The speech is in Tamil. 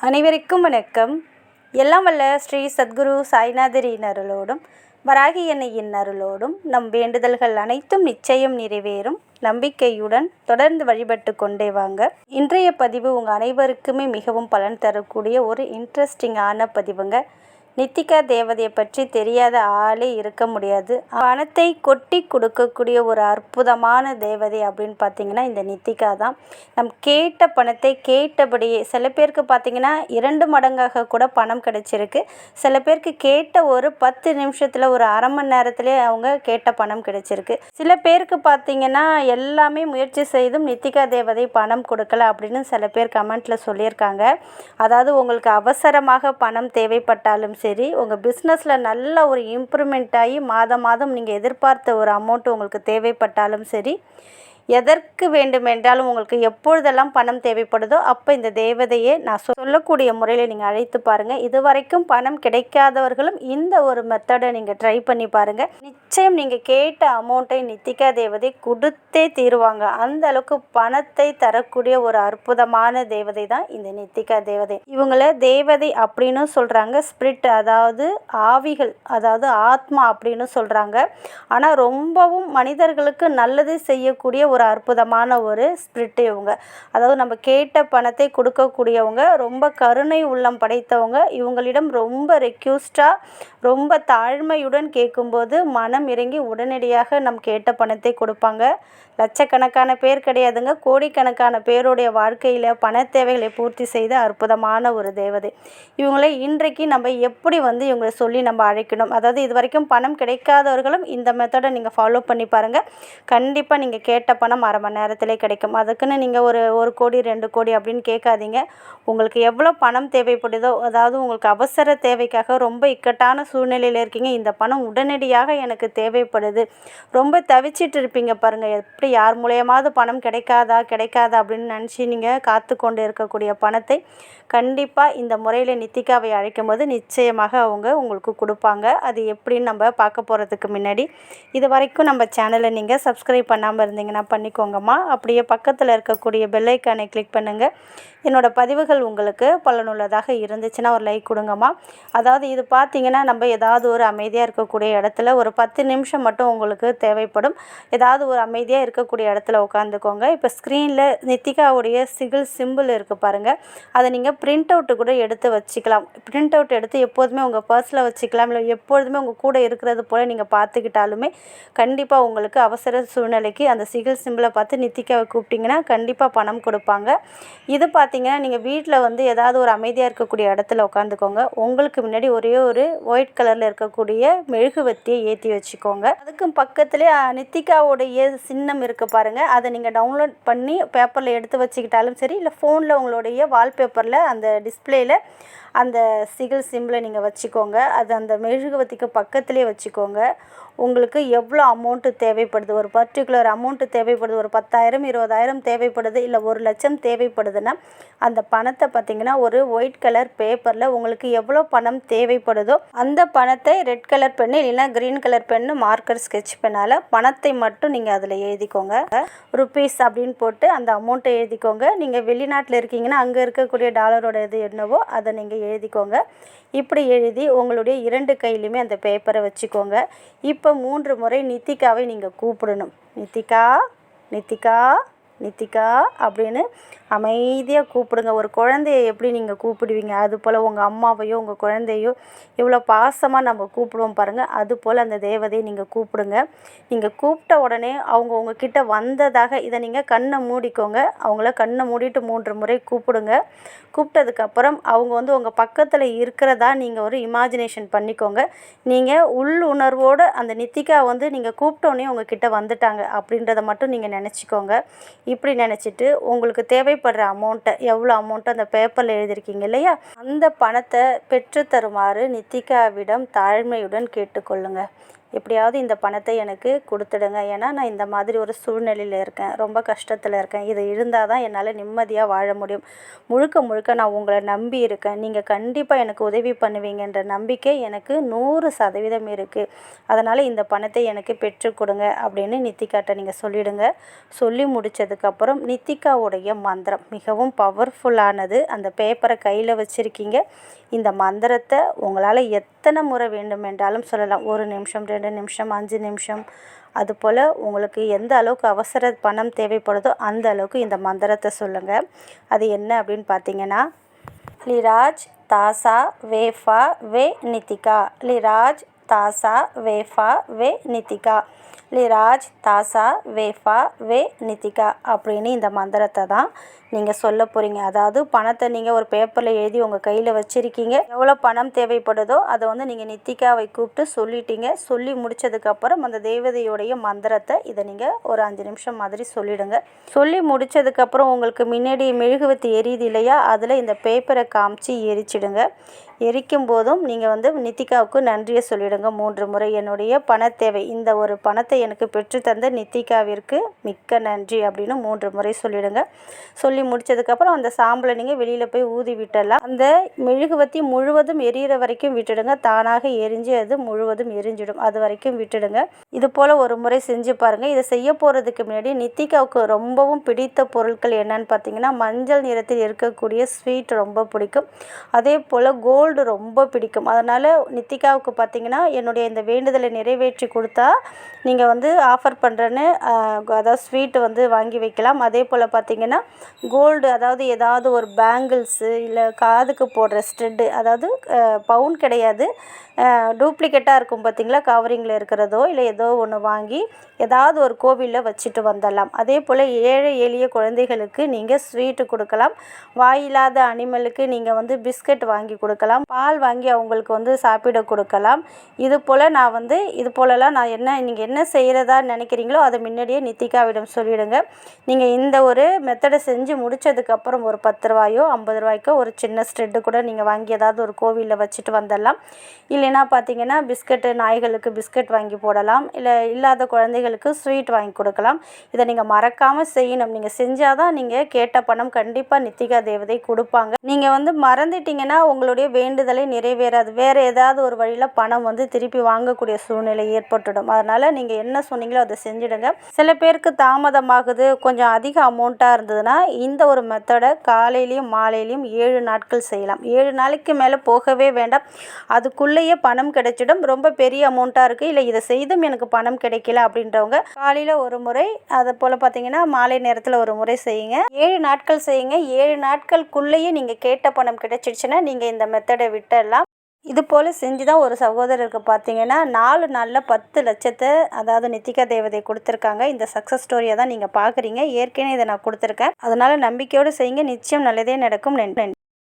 அனைவருக்கும் வணக்கம். எல்லாம் வல்ல ஸ்ரீ சத்குரு சாய்நாதரின் அருளோடும் வராகி அன்னையின் அருளோடும் நம் வேண்டுதல்கள் அனைத்தும் நிச்சயம் நிறைவேறும். நம்பிக்கையுடன் தொடர்ந்து வழிபட்டு கொண்டே வாங்க. இன்றைய பதிவு உங்கள் அனைவருக்குமே மிகவும் பலன் தரக்கூடிய ஒரு இன்ட்ரெஸ்டிங்கான பதிவுங்க. நித்திகா தேவதையை பற்றி தெரியாத ஆளே இருக்க முடியாது. பணத்தை கொட்டி கொடுக்கக்கூடிய ஒரு அற்புதமான தேவதை அப்படின்னு பார்த்தீங்கன்னா இந்த நித்திகா தான். நம் கேட்ட பணத்தை கேட்டபடியே சில பேருக்கு பார்த்தீங்கன்னா இரண்டு மடங்காக கூட பணம் கிடைச்சிருக்கு. சில பேருக்கு கேட்ட ஒரு பத்து நிமிஷத்தில் ஒரு அரை மணி நேரத்திலே அவங்க கேட்ட பணம் கிடைச்சிருக்கு. சில பேருக்கு பார்த்தீங்கன்னா எல்லாமே முயற்சி செய்தும் நித்திகா தேவதை பணம் கொடுக்கல அப்படின்னு சில பேர் கமெண்ட்டில் சொல்லியிருக்காங்க. அதாவது உங்களுக்கு அவசரமாக பணம் தேவைப்பட்டாலும் சரி சரி உங்கள் பிஸ்னஸில் நல்ல ஒரு இம்ப்ரூவ்மெண்ட் ஆகி மாதம் மாதம் நீங்கள் எதிர்பார்த்த ஒரு அமௌண்ட் உங்களுக்கு தேவைப்பட்டாலும் சரி எதற்கு வேண்டுமென்றாலும் உங்களுக்கு எப்பொழுதெல்லாம் பணம் தேவைப்படுதோ அப்போ இந்த தேவதையை நான் சொல்லக்கூடிய முறையில் நீங்கள் அழைத்து பாருங்கள் இதுவரைக்கும் பணம் கிடைக்காதவர்களும் இந்த ஒரு மெத்தடை நீங்கள் ட்ரை பண்ணி பாருங்கள் நிச்சயம் நீங்கள் கேட்ட அமௌண்ட்டை நித்திகா தேவதை கொடுத்தே தீருவாங்க. அந்த அளவுக்கு பணத்தை தரக்கூடிய ஒரு அற்புதமான தேவதை தான் இந்த நித்திகா தேவதை. இவங்கள தேவதை அப்படின்னு சொல்கிறாங்க ஸ்பிரிட் அதாவது ஆவிகள் அதாவது ஆத்மா அப்படின்னு சொல்கிறாங்க ஆனால் ரொம்பவும் மனிதர்களுக்கு நல்லது செய்யக்கூடிய ஒரு ஒரு அற்புதமான ஒரு ஸ்பிரிட் இவங்க. அதாவது நம்ம கேட்ட பணத்தை கொடுக்கக்கூடியவங்க ரொம்ப கருணை உள்ளம் படைத்தவங்க இவங்களிடம் ரொம்ப ரெக்யூஸ்டாக ரொம்ப தாழ்மையுடன் கேட்கும்போது மனம் இறங்கி உடனடியாக நம் கேட்ட பணத்தை கொடுப்பாங்க. லட்சக்கணக்கான பேர் கிடையாதுங்க. கோடிக்கணக்கான பேருடைய வாழ்க்கையில் பண தேவைகளை பூர்த்தி செய்த அற்புதமான ஒரு தேவதை. இவங்களை இன்றைக்கு நம்ம எப்படி வந்து இவங்களை சொல்லி நம்ம அழைக்கணும்? அதாவது இது வரைக்கும் பணம் கிடைக்காதவர்களும் இந்த மெத்தடை நீங்கள் ஃபாலோ பண்ணி பாருங்கள் கண்டிப்பாக நீங்கள் கேட்ட பணம் பணம் அரை மணி நேரத்திலே கிடைக்கும். அதுக்குன்னு நீங்கள் ஒரு ஒரு கோடி ரெண்டு கோடி அப்படின்னு கேட்காதீங்க. உங்களுக்கு எவ்வளோ பணம் தேவைப்படுதோ அதாவது உங்களுக்கு அவசர தேவைக்காக ரொம்ப இக்கட்டான சூழ்நிலையில் இருக்கீங்க இந்த பணம் உடனடியாக எனக்கு தேவைப்படுது. ரொம்ப தவிச்சிட்டு இருப்பீங்க பாருங்கள் எப்படி யார் மூலயமாவது பணம் கிடைக்காதா கிடைக்காதா அப்படின்னு நினச்சி நீங்கள் காத்து கொண்டு இருக்கக்கூடிய பணத்தை கண்டிப்பாக இந்த முறையில் நித்திகாவை அழைக்கும் போது நிச்சயமாக அவங்க உங்களுக்கு கொடுப்பாங்க. அது எப்படின்னு நம்ம பார்க்க போகிறதுக்கு முன்னாடி. இது வரைக்கும் நம்ம சேனலை நீங்கள் சப்ஸ்கிரைப் பண்ணாமல் இருந்தீங்கன்னா பண்ணிக்கோங்கம்மா. அப்படியே பக்கத்தில் இருக்கக்கூடிய பெல்லைக்கானை கிளிக் பண்ணுங்கள் என்னோடய பதிவுகள் உங்களுக்கு பலனுள்ளதாக இருந்துச்சுன்னா ஒரு லைக் கொடுங்கம்மா. அதாவது இது பார்த்தீங்கன்னா நம்ம ஏதாவது ஒரு அமைதியாக இருக்கக்கூடிய இடத்துல ஒரு பத்து நிமிஷம் மட்டும் உங்களுக்கு தேவைப்படும். ஏதாவது ஒரு அமைதியாக இருக்கக்கூடிய இடத்துல உட்காந்துக்கோங்க. இப்போ ஸ்க்ரீனில் நித்திகாவுடைய சிகில் சிம்பிள் இருக்குது பாருங்கள் அதை நீங்கள் பிரிண்ட் அவுட்டு கூட எடுத்து வச்சுக்கலாம். பிரிண்ட் அவுட் எடுத்து எப்போதுமே உங்கள் பர்ஸில் வச்சுக்கலாம். இல்லை எப்பொழுதுமே உங்கள் கூட இருக்கிறது போல் நீங்கள் பார்த்துக்கிட்டாலுமே கண்டிப்பாக உங்களுக்கு அவசர சூழ்நிலைக்கு அந்த சிகில் சிம்பிளை பார்த்து நித்திக்காவை கூப்பிட்டிங்கன்னா கண்டிப்பாக பணம் கொடுப்பாங்க. இது பார்த்தீங்கன்னா நீங்கள் வீட்டில் வந்து ஏதாவது ஒரு அமைதியாக இருக்கக்கூடிய இடத்துல உட்காந்துக்கோங்க உங்களுக்கு முன்னாடி ஒரே ஒரு ஒயிட் கலரில் இருக்கக்கூடிய மெழுகுவத்தியை ஏற்றி வச்சுக்கோங்க. அதுக்கும் பக்கத்துலேயே நித்திகாவுடைய சின்னம் இருக்குது பாருங்கள் அதை நீங்கள் டவுன்லோட் பண்ணி பேப்பரில் எடுத்து வச்சுக்கிட்டாலும் சரி இல்லை ஃபோனில் உங்களுடைய வால்பேப்பரில் அந்த டிஸ்பிளேயில் அந்த சிகிள் சிம்பிளை நீங்கள் வச்சுக்கோங்க. அது அந்த மெழுகுவத்திக்கு பக்கத்துலேயே வச்சுக்கோங்க. உங்களுக்கு எவ்வளோ அமௌண்ட்டு தேவைப்படுது? ஒரு பர்டிகுலர் அமௌண்ட்டு தேவைப்படுது? ஒரு பத்தாயிரம் இருபதாயிரம் தேவைப்படுது? இல்லை ஒரு லட்சம் தேவைப்படுதுன்னா அந்த பணத்தை பார்த்தீங்கன்னா ஒரு ஒயிட் கலர் பேப்பரில் உங்களுக்கு எவ்வளோ பணம் தேவைப்படுதோ அந்த பணத்தை ரெட் கலர் பென்னு இல்லைன்னா green colour pen marker sketch பெண்ணால் பணத்தை மட்டும் நீங்கள் அதில் எழுதிக்கோங்க. ருபீஸ் அப்படின்னு போட்டு அந்த அமௌண்ட்டை எழுதிக்கோங்க. நீங்கள் வெளிநாட்டில் இருக்கீங்கன்னா அங்கே இருக்கக்கூடிய டாலரோட இது என்னவோ அதை நீங்கள் எழுதிக்கோங்க. இப்படி எழுதி உங்களுடைய இரண்டு கையிலையுமே அந்த பேப்பரை வச்சுக்கோங்க. இப்போ மூன்று முறை நித்திகாவை நீங்கள் கூப்பிடணும். நித்திகா நித்திகா நித்திகா அப்படின்னு அமைதியாக கூப்பிடுங்க. ஒரு குழந்தைய எப்படி நீங்கள் கூப்பிடுவீங்க? அது போல் உங்கள் அம்மாவையோ உங்கள் குழந்தையோ இவ்வளோ பாசமாக நம்ம கூப்பிடுவோம் பாருங்கள் அது போல் அந்த தேவதையை நீங்கள் கூப்பிடுங்க. நீங்கள் கூப்பிட்ட உடனே அவங்க உங்ககிட்ட வந்ததாக இதை நீங்கள் கண்ணை மூடிக்கோங்க. அவங்கள கண்ணை மூடிட்டு மூன்று முறை கூப்பிடுங்க. கூப்பிட்டதுக்கப்புறம் அவங்க வந்து உங்கள் பக்கத்தில் இருக்கிறதா நீங்கள் ஒரு இமேஜினேஷன் பண்ணிக்கோங்க. நீங்கள் உள் உணர்வோடு அந்த நித்திகா வந்து நீங்கள் கூப்பிட்டோன்னே உங்ககிட்ட வந்துட்டாங்க. அப்படின்றத மட்டும் நீங்கள் நினச்சிக்கோங்க. இப்படி நினச்சிட்டு உங்களுக்கு தேவை தேவைப்படுற அமௌண்ட்டை எவ்வளோ அமௌண்ட்டை அந்த பேப்பரில் எழுதியிருக்கீங்க இல்லையா? அந்த பணத்தை பெற்று தருமாறு நித்திகாவிடம் தாழ்மையுடன் கேட்டுக்கொள்ளுங்கள் எப்படியாவது இந்த பணத்தை எனக்கு கொடுத்துடுங்க. ஏன்னா நான் இந்த மாதிரி ஒரு சூழ்நிலையில் இருக்கேன். ரொம்ப கஷ்டத்தில் இருக்கேன். இது இருந்தால் தான் என்னால் நிம்மதியாக வாழ முடியும். முழுக்க முழுக்க நான் உங்களை நம்பி இருக்கேன். நீங்கள் கண்டிப்பாக எனக்கு உதவி பண்ணுவீங்கன்ற நம்பிக்கை எனக்கு நூறு சதவீதம் இருக்குது அதனால் இந்த பணத்தை எனக்கு பெற்று கொடுங்க அப்படின்னு நித்திகாட்ட நீங்கள் சொல்லிடுங்க. சொல்லி முடித்ததுக்கப்புறம் நித்திகாவுடைய மந்திரம். மிகவும் பவர்ஃபுல்லானது அந்த பேப்பரை கையில் வச்சுருக்கீங்க. இந்த மந்திரத்தை உங்களால் எத்தனை முறை வேண்டுமென்றாலும் சொல்லலாம். ஒரு நிமிஷம் ரெண்டு நிமிஷம் அஞ்சு நிமிஷம். அதுபோல் உங்களுக்கு எந்த அளவுக்கு அவசர பணம் தேவைப்படுதோ அந்த அளவுக்கு இந்த மந்திரத்தை சொல்லுங்கள் அது என்ன அப்படின்னு பார்த்தீங்கன்னா லிராஜ் தாசா வேஃபா வே நித்திகா. லிராஜ் தாசா வேஃபா வே நித்திகா. லிராஜ் தாசா வேஃபா வே நித்திகா அப்படின்னு இந்த மந்திரத்தை தான் நீங்கள் சொல்ல போகிறீங்க அதாவது பணத்தை நீங்கள் ஒரு பேப்பரில் எழுதி உங்கள் கையில் வச்சுருக்கீங்க. எவ்வளோ பணம் தேவைப்படுதோ அதை வந்து நீங்கள் நித்திகாவை கூப்பிட்டு சொல்லிட்டீங்க. சொல்லி முடிச்சதுக்கப்புறம் அந்த தேவதையுடைய மந்திரத்தை இதை நீங்கள் ஒரு அஞ்சு நிமிஷம் மாதிரி சொல்லிடுங்க. சொல்லி முடித்ததுக்கப்புறம் உங்களுக்கு முன்னாடி மெழுகுவத்தி எரியுது இல்லையா? அதில் இந்த பேப்பரை காமிச்சு எரிச்சிடுங்க. எரிக்கும் போதும் நீங்கள் வந்து நித்திகாவுக்கு நன்றியை சொல்லிடுங்க. மூன்று முறை என்னுடைய பண தேவை. இந்த ஒரு பணத்தை எனக்கு பெற்றுத்தந்த நித்திகாவிற்கு மிக்க நன்றி அப்படின்னு மூன்று முறை சொல்லிடுங்க. சொல்லி முடிச்சதுக்கப்புறம் அந்த சாம்பலை நீங்கள் வெளியில் போய் ஊதி விட்டலாம் அந்த மெழுகுவத்தி முழுவதும் எரியிற வரைக்கும் விட்டுடுங்க. தானாக எரிஞ்சு அது முழுவதும் எரிஞ்சிடும். அது வரைக்கும் விட்டுடுங்க. இது போல் ஒரு முறை செஞ்சு பாருங்கள் இதை செய்ய போகிறதுக்கு முன்னாடி நித்திகாவுக்கு ரொம்பவும் பிடித்த பொருட்கள் என்னன்னு பார்த்தீங்கன்னா மஞ்சள் நிறத்தில் இருக்கக்கூடிய ஸ்வீட் ரொம்ப பிடிக்கும். அதே போல் கோல்டு ரொம்ப பிடிக்கும். அதனால் நித்திகாவுக்கு பார்த்தீங்கன்னா என்னுடைய இந்த வேண்டுதலை நிறைவேற்றி கொடுத்தா நீங்கள் வந்து ஆஃபர் பண்ணுறேன்னு அதாவது ஸ்வீட்டு வந்து வாங்கி வைக்கலாம். அதே போல் பார்த்திங்கன்னா கோல்டு அதாவது ஏதாவது ஒரு பேங்கிள்ஸு இல்லை காதுக்கு போடுற ஸ்டெட்டு அதாவது பவுன் கிடையாது. டூப்ளிகேட்டாக இருக்கும் பார்த்தீங்களா கவரிங்கில் இருக்கிறதோ இல்லை ஏதோ ஒன்று வாங்கி ஏதாவது ஒரு கோவிலில் வச்சுட்டு வந்துடலாம். அதே போல் ஏழை எளிய குழந்தைகளுக்கு நீங்கள் ஸ்வீட்டு கொடுக்கலாம். வாயில்லாத அனிமலுக்கு நீங்கள் வந்து பிஸ்கட் வாங்கி கொடுக்கலாம். பால் வாங்கி அவங்களுக்கு வந்து சாப்பிட கொடுக்கலாம். இது போல் நான் வந்து இது போலலாம் நான் என்ன நீங்கள் என்ன செய்கிறதா நினைக்கிறீங்களோ அதை முன்னாடியே நித்திகாவிடம் சொல்லிவிடுங்க நீங்கள் இந்த ஒரு மெத்தடை செஞ்சு முடித்ததுக்கப்புறம் ஒரு பத்து ரூபாயோ ஐம்பது ரூபாய்க்கோ ஒரு சின்ன ஸ்ட்ரெட்டு கூட நீங்கள் வாங்கி ஏதாவது ஒரு கோவிலில் வச்சுட்டு வந்துடலாம். இல்லைன்னா பார்த்தீங்கன்னா பிஸ்கட்டு நாய்களுக்கு பிஸ்கட் வாங்கி போடலாம். இல்லை இல்லாத குழந்தைகளுக்கு ஸ்வீட் வாங்கி கொடுக்கலாம். இதை நீங்கள் மறக்காமல் செய்யணும். நீங்கள் செஞ்சால் தான் நீங்கள் கேட்ட பணம் கண்டிப்பாக நித்திகா தேவதை கொடுப்பாங்க. நீங்கள் வந்து மறந்துட்டீங்கன்னா உங்களுடைய வேண்டுதலை நிறைவேறாது. வேறு ஏதாவது ஒரு வழியில் பணம் வந்து திருப்பி வாங்கக்கூடிய சூழ்நிலை ஏற்பட்டுடும் அதனால் நீங்கள் என்ன சொன்னீங்களோ அதை செஞ்சுடுங்க. சில பேருக்கு தாமதமாகுது கொஞ்சம் அதிக அமௌண்ட்டாக இருந்ததுன்னா இந்த ஒரு மெத்தடை காலையிலையும் மாலையிலையும் ஏழு நாட்கள் செய்யலாம். ஏழு நாளைக்கு மேலே போகவே வேண்டாம். அதுக்குள்ளேயே பணம் கிடைச்சிடும். ரொம்ப பெரிய அமௌண்ட்டாக இருக்குது இல்லை இதை செய்தும் எனக்கு பணம் கிடைக்கல அப்படின்றவங்க காலையில் ஒரு முறை அதை போல் பார்த்தீங்கன்னா மாலை நேரத்தில் ஒரு முறை செய்யுங்க. ஏழு நாட்கள் செய்யுங்க. ஏழு நாட்களுக்குள்ளேயே நீங்கள் கேட்ட பணம் கிடைச்சிடுச்சுன்னா நீங்கள் இந்த மெத்தடை விட்டுடலாம் இது போல் செஞ்சு தான் ஒரு சகோதரருக்கு பார்த்தீங்கன்னா நாலு நாளில் பத்து லட்சத்தை அதாவது நித்திகா தேவதை கொடுத்துருக்காங்க. இந்த சக்ஸஸ் ஸ்டோரியை தான் நீங்கள் பார்க்குறீங்க. ஏற்கனவே இதை நான் கொடுத்துருக்கேன். அதனால் நம்பிக்கையோடு செய்யுங்க. நிச்சயம் நல்லதே நடக்கும். நன்றி.